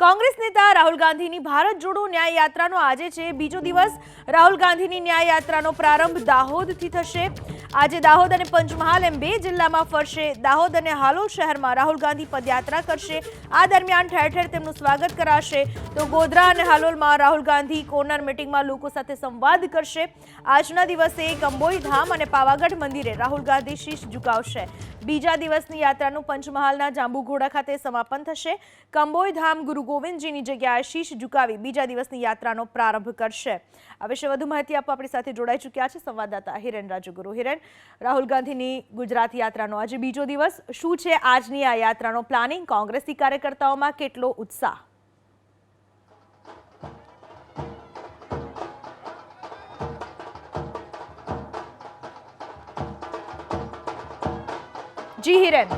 કોંગ્રેસ નેતા રાહુલ ગાંધીની ભારત જોડો ન્યાય યાત્રાનો આજે છે બીજો દિવસ. રાહુલ ગાંધીની ન્યાય યાત્રાનો પ્રારંભ દાહોદથી થશે. આજે દાહોદ અને પંચમહાલ એમ બે જિલ્લામાં ફરશે. દાહોદ અને હાલોલ શહેરમાં રાહુલ ગાંધી પદયાત્રા કરશે. આ દરમિયાન ઠેર ઠેર તેમનું સ્વાગત કરાશે. તો ગોધરા અને હાલોલમાં રાહુલ ગાંધી કોર્નર મીટિંગમાં લોકો સાથે સંવાદ કરશે. આજના દિવસે કંબોઈ ધામ અને પાવાગઢ મંદિરે રાહુલ ગાંધી શીશ ઝુકાવશે. બીજા દિવસની યાત્રાનું પંચમહાલના જાંબુઘોડા ખાતે સમાપન થશે. કંબોઈ ધામ ગુરુ ગોવિંદજીની જગ્યાએ શીશ ઝુકાવી બીજા દિવસની યાત્રાનો પ્રારંભ કરશે. આ વિશે વધુ માહિતી આપવા આપણી સાથે જોડાઈ ચૂક્યા છે સંવાદદાતા હિરેન રાજુગુરુ. હિરેન, રાહુલ ગાંધીની ગુજરાત યાત્રાનો આજે બીજો દિવસ. શું છે આજની આ યાત્રાનો પ્લાનિંગ? કોંગ્રેસી કાર્યકર્તાઓમાં કેટલો ઉત્સાહ? જી હિરેન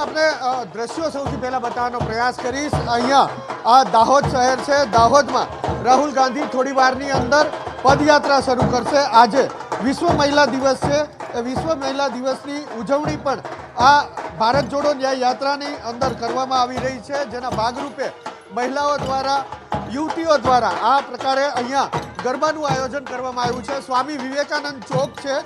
આપણે દ્રશ્યો સૌથી પહેલા બતાવવાનો પ્રયાસ કરીશ. અહીંયા, આ દાહોદ શહેર છે. દાહોદમાં રાહુલ ગાંધી થોડી વારની અંદર પદયાત્રા શરૂ કરશે. આજે વિશ્વ મહિલા દિવસ છે. એ વિશ્વ મહિલા દિવસની ઉજવણી પણ આ ભારત જોડો ન્યાય યાત્રાની અંદર કરવામાં આવી રહી છે, જેના ભાગરૂપે મહિલાઓ દ્વારા, યુવતીઓ દ્વારા આ પ્રકારે અહીંયા ગરબાનું આયોજન કરવામાં આવ્યું છે. સ્વામી વિવેકાનંદ ચોક છે,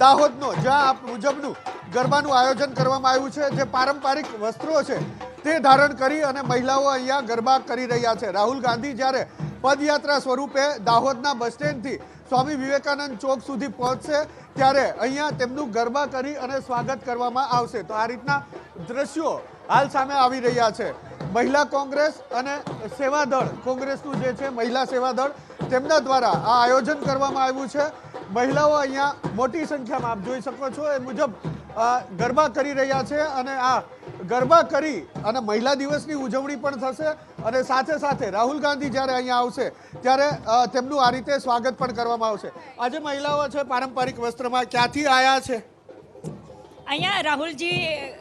દાહોદનો, જ્યાં મુજબનું ગરબાનું આયોજન કરવામાં આવ્યું છે. જે પારંપરિક વસ્ત્રો છે તે ધારણ કરી અને મહિલાઓ અહીંયા ગરબા કરી રહ્યા છે. રાહુલ ગાંધી જ્યારે પદયાત્રા સ્વરૂપે દાહોદના બસ સ્ટેન્ડથી સ્વામી વિવેકાનંદ ચોક સુધી પહોંચશે, ત્યારે અહીંયા તેમનું ગરબા કરી અને સ્વાગત કરવામાં આવશે. તો આ રીતના દ્રશ્યો હાલ સામે આવી રહ્યા છે. મહિલા કોંગ્રેસ અને સેવાદળ, કોંગ્રેસનું જે છે મહિલા સેવાદળ તેમના દ્વારા આ આયોજન કરવામાં આવ્યું છે. મહિલાઓ અહીંયા મોટી સંખ્યામાં આપ જોઈ શકો છો. એ મુજબ ગરબા કરી રહ્યા છે અને આ ગરબા કરી અને મહિલા દિવસની ઉજવણી પણ થશે અને સાથે સાથે રાહુલ ગાંધી જ્યારે અહીંયા આવશે, ત્યારે તેમનું આ રીતે સ્વાગત પણ કરવામાં આવશે. આજે મહિલાઓ છે, પારંપરિક વસ્ત્રમાં ક્યાંથી આવ્યા છે? અહીંયા રાહુલજી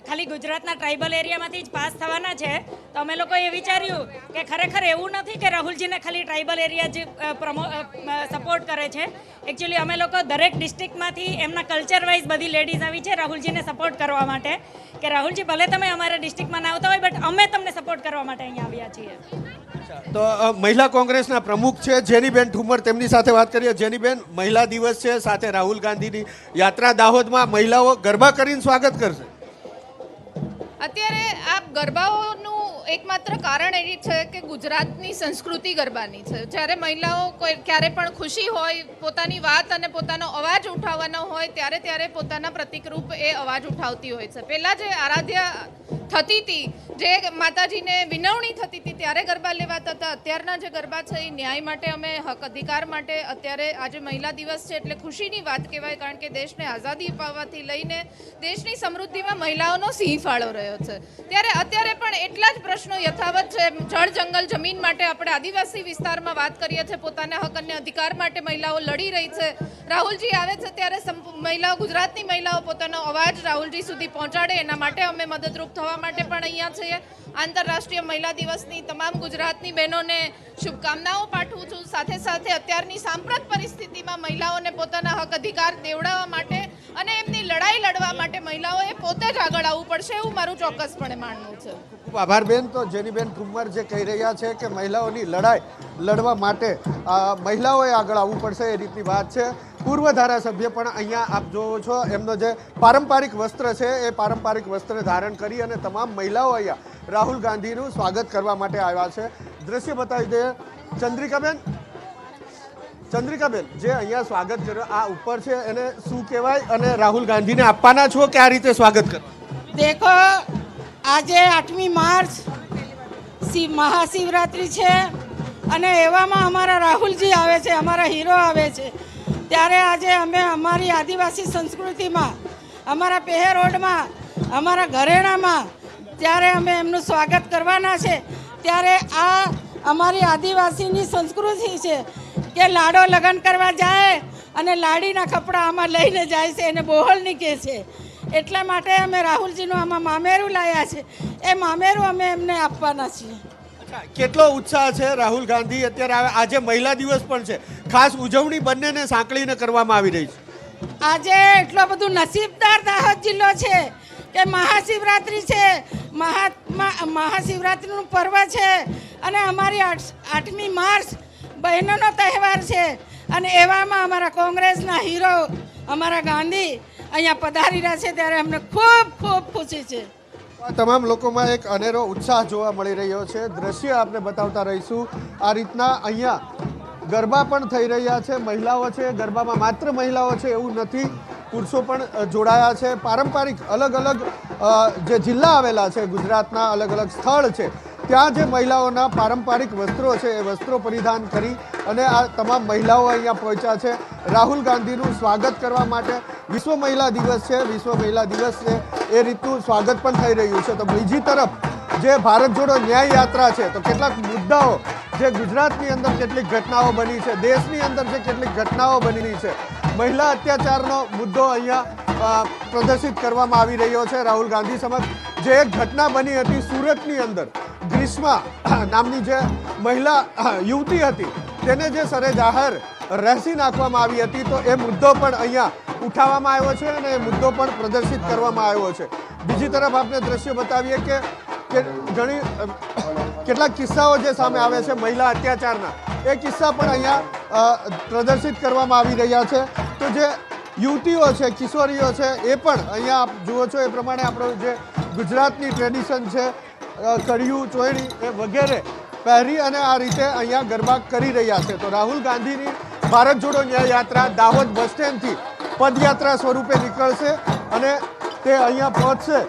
ખાલી ગુજરાતના ટ્રાઇબલ એરિયામાંથી જ પાસ થવાના છે. તો અમે લોકોએ વિચાર્યું કે ખરેખર એવું નથી કે રાહુલજીને ખાલી ટ્રાઇબલ એરિયા જ પ્રમો સપોર્ટ કરે છે. એકચ્યુઅલી અમે લોકો દરેક ડિસ્ટ્રિક્ટમાંથી એમના કલ્ચર વાઇઝ બધી લેડીઝ આવી છે રાહુલજીને સપોર્ટ કરવા માટે. કે રાહુલજી, ભલે તમે અમારા ડિસ્ટ્રિક્ટમાં ના આવતા હોય બટ અમે તમને સપોર્ટ કરવા માટે અહીંયા આવ્યા છીએ. તો મહિલા કોંગ્રેસના પ્રમુખ છે જેનીબેન ઠુમર. તેમની સાથે વાત કરીએ. જેનીબેન, મહિલા દિવસ છે. સાથે રાહુલ ગાંધીની યાત્રા દાહોદમાં મહિલાઓ ગરબા કરીને સ્વાગત કરશે. અત્યારે આ ગરબાઓનું એકમાત્ર કારણ એ છે કે ગુજરાતની સંસ્કૃતિ ગરબાની છે. જ્યારે મહિલાઓ કોઈ ક્યારે પણ ખુશી હોય, પોતાની વાત અને પોતાનો અવાજ ઉઠાવવાનો હોય, ત્યારે ત્યારે પોતાના પ્રતિકરૂપ એ અવાજ ઉઠાવતી હોય છે. પહેલાં જે આરાધ્ય થતી હતી જે માતાજીને વિનવણી થતી હતી ત્યારે ગરબા લેવાતા હતા. અત્યારના જે ગરબા છે, એ ન્યાય માટે અમે, હક અધિકાર માટે અત્યારે આજે મહિલા દિવસ છે, એટલે ખુશીની વાત કહેવાય, કારણ કે દેશને આઝાદી અપાવવાથી લઈને દેશની સમૃદ્ધિમાં મહિલાઓનો સિંહ ફાળો રહ્યો છે. ત્યારે અત્યારે પણ એટલા જ પ્રશ્નો યથાવત છે. જળ જંગલ જમીન માટે આપણે આદિવાસી વિસ્તારમાં વાત કરીએ છીએ. પોતાના હક અને અધિકાર માટે મહિલાઓ લડી રહી છે. રાહુલજી આવે છે ત્યારે મહિલાઓ, ગુજરાતની મહિલાઓ પોતાનો અવાજ રાહુલજી સુધી પહોંચાડે. એના માટે અમે મદદરૂપ થવા માટે પણ અહીંયા છીએ. આંતરરાષ્ટ્રીય મહિલા દિવસની તમામ ગુજરાતની બહેનોને શુભકામનાઓ પાઠવું છું. સાથે સાથે અત્યારની સાંપ્રત પરિસ્થિતિમાં મહિલાઓને પોતાના હક અધિકાર દેવડાવવા માટે અને એમની લડાઈ લડવા માટે મહિલાઓએ પોતે જ આગળ આવવું પડશે એવું મારું ચોક્કસપણે માનવું છે. ખૂબ આભાર બેન. તો જેનીબેન ઠુમર જે કહી રહ્યા છે કે મહિલાઓની લડાઈ લડવા માટે મહિલાઓએ આગળ આવવું પડશે એ રીતની વાત છે. પૂર્વ ધારાસભ્ય પણ અહીંયા આપ જોવો છો, એમનો જે પારંપરિક વસ્ત્ર છે એ પારંપરિક વસ્ત્ર ધારણ કરી અને તમામ મહિલાઓ અહીંયા રાહુલ ગાંધીનું સ્વાગત કરવા માટે આવ્યા છે. દ્રશ્ય બતાવી દે ચંદ્રિકાબેન? ચંદ્રિકાબેન, જે અહીંયા સ્વાગત કર્યો, આ ઉપર છે, એને શું કહેવાય? અને રાહુલ ગાંધીને આપવાના છો કે આ રીતે સ્વાગત કરો? દેખો, આજે આઠમી માર્ચ, શિવ, મહાશિવરાત્રિ છે, અને એવામાં અમારા રાહુલજી આવે છે, અમારા હીરો આવે છે. ત્યારે આજે અમે અમારી આદિવાસી સંસ્કૃતિમાં, અમારા પહેરોડમાં અમારા ઘરેણામાં ત્યારે અમે એમનું સ્વાગત કરવાના છે, ત્યારે આ અમારી આદિવાસીની સંસ્કૃતિ છે કે લાડો લગ્ન કરવા જાય અને લાડીના કપડાં આમાં લઈને જાય છે એને બોહળની કહે છે. એટલા માટે અમે રાહુલજીનું આમાં મામેરું લાવ્યા છે. એ મામેરું અમે એમને આપવાના છીએ. કેટલો ઉત્સાહ છે રાહુલ ગાંધી? અત્યારે આજે મહિલા દિવસ પણ છે. ખાસ ઉજવણી બંનેને સાંકળીને કરવામાં આવી રહી છે. આજે એટલો બધું નસીબદાર દાહોદ જિલ્લો છે કે મહાશિવરાત્રિ છે. મહાત્મા મહાશિવરાત્રિનું પર્વ છે. અને અમારી આઠ આઠમી માર્ચ બહેનોનો તહેવાર છે. અને એવામાં અમારા કોંગ્રેસના હીરો અમારા ગાંધી અહીંયા પધારી રહ્યા છે ત્યારે અમને ખૂબ ખૂબ ખુશી છે. તમામ લોકોમાં એક અનેરો ઉત્સાહ જોવા મળી રહ્યો છે. દ્રશ્ય આપણે બતાવતા રહીશું. આ રીતના અહીંયા ગરબા પણ થઈ રહ્યા છે. મહિલાઓ છે, ગરબામાં માત્ર મહિલાઓ છે એવું નથી. પુરુષો પણ જોડાયા છે. પારંપરિક અલગ અલગ જે જિલ્લા આવેલા છે ગુજરાતના અલગ અલગ સ્થળ છે. ત્યાં જે મહિલાઓના પારંપરિક વસ્ત્રો છે, એ વસ્ત્રો પરિધાન કરી અને આ તમામ મહિલાઓ અહીંયા પહોંચ્યા છે. રાહુલ ગાંધીનું સ્વાગત કરવા માટે વિશ્વ મહિલા દિવસ છે. વિશ્વ મહિલા દિવસ છે એ રીતનું સ્વાગત પણ થઈ રહ્યું છે. તો બીજી તરફ જે ભારત જોડો ન્યાય યાત્રા છે, તો કેટલાક મુદ્દાઓ જે ગુજરાતની અંદર કેટલીક ઘટનાઓ બની છે, દેશની અંદર જે કેટલીક ઘટનાઓ બની છે, મહિલા અત્યાચારનો મુદ્દો અહીંયા પ્રદર્શિત કરવામાં આવી રહ્યો છે રાહુલ ગાંધી સમક્ષ. જે એક ઘટના બની હતી સુરતની અંદર ગ્રીષ્મા નામની જે મહિલા યુવતી હતી, તેને જે સરે જાહેર રહેસી નાખવામાં આવી હતી, તો એ મુદ્દો પણ અહીંયા ઉઠાવવામાં આવ્યો છે અને એ મુદ્દો પણ પ્રદર્શિત કરવામાં આવ્યો છે. બીજી તરફ આપણે દ્રશ્ય બતાવીએ કે ઘણી કેટલાક કિસ્સાઓ જે સામે આવે છે મહિલા અત્યાચારના, એ કિસ્સા પણ અહીંયા પ્રદર્શિત કરવામાં આવી રહ્યા છે. તો જે યુવતીઓ છે, કિશોરીઓ છે, એ પણ અહીંયા આપ જુઓ છો, એ પ્રમાણે આપણો જે ગુજરાતની ટ્રેડિશન છે કડિયું ચોયણી એ વગેરે પહેરી અને આ રીતે અહીંયા ગરબા કરી રહ્યા છે. તો રાહુલ ગાંધીની ભારત જોડો ન્યાય યાત્રા દાહોદ બસ સ્ટેન્ડથી પદયાત્રા સ્વરૂપે નીકળશે અને તે અહીંયા પહોંચશે.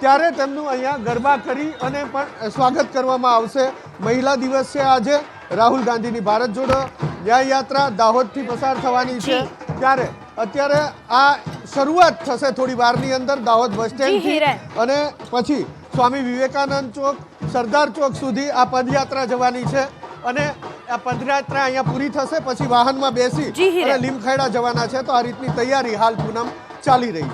ત્યારે તેમનું અહીંયા ગરબા કરી અને પણ સ્વાગત કરવામાં આવશે. મહિલા દિવસ છે આજે. રાહુલ ગાંધીની ભારત જોડો ન્યાય યાત્રા દાહોદથી પસાર થવાની છે. ત્યારે અત્યારે આ શરૂઆત થશે થોડી વારની અંદર દાહોદ બસ સ્ટેન્ડથી હિરેન. અને પછી સ્વામી વિવેકાનંદ ચોક સરદાર ચોક સુધી આ પદયાત્રા જવાની છે અને આ પદયાત્રા અહીંયા પૂરી થશે પછી વાહનમાં બેસી અને લીમખેડા જવાના છે. તો આ રીતની તૈયારી હાલ પૂનમ ચાલી રહી છે.